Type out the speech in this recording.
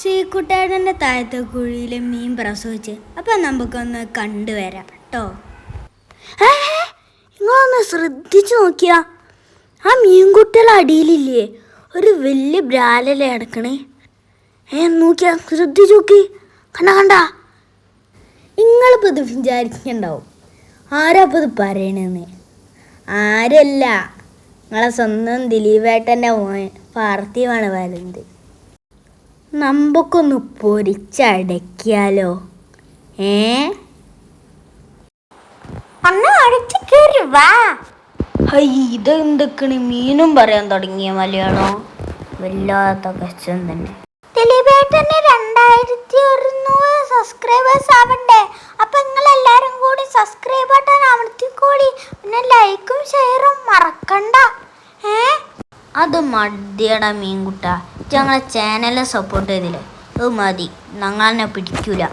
ശ്രീകുട്ടേടന്റെ താഴത്തെ കുഴിയിലെ മീൻ പ്രസവിച്ച്. അപ്പം നമുക്കൊന്ന് കണ്ടുവരാം കേട്ടോ. നിങ്ങളൊന്ന് ശ്രദ്ധിച്ചു നോക്കിയാ. ആ മീൻകുട്ടികൾ അടിയിലില്ലേ? ഒരു വലിയ ബ്രാലല്ലേ കിടക്കണേ. ഏ നോക്കിയാ ശ്രദ്ധിച്ചു നോക്കി. കണ്ട കണ്ട. നിങ്ങളിപ്പോൾ ഇത് വിചാരിക്കണ്ടാവും. ആരാ ഇപ്പോൾ ഇത് പറയണെന്ന്? ആരല്ല. നിങ്ങളെ സ്വന്തം ദിലീപേട്ടന്റെ മോൻ പാർത്ഥിവാണ് വരുന്നത് നമുക്കൊന്ന് പൊരിച്ചടക്കിയാലോ? ഏ? അണ്ണ അടച്ചു കയറി വാ. ഹൈ ഇതെന്തൊക്കെയാണ്? മീനും പറയാൻ തുടങ്ങിയ മലയാളം? വല്ലാത്ത കഷ്ടം തന്നെ. ദിലീപേട്ടന് രണ്ടായിരത്തി ഒരുന്നൂറ് സബ്സ്ക്രൈബേഴ്സ് ആവണ്ടേ? അപ്പൊ നിങ്ങൾ എല്ലാരും കൂടി സബ്സ്ക്രൈബ് ബട്ടൺ അമർത്തിക്കൂടി. പിന്നെ ലൈക്കും ഷെയറും മറക്കണ്ട. അത് മതിയടാ മീൻകുട്ട. ഞങ്ങളെ ചാനലിനെ സപ്പോർട്ട് ചെയ്തില്ലേ? അത് മതി. ഞങ്ങളെന്നെ പിടിക്കൂല.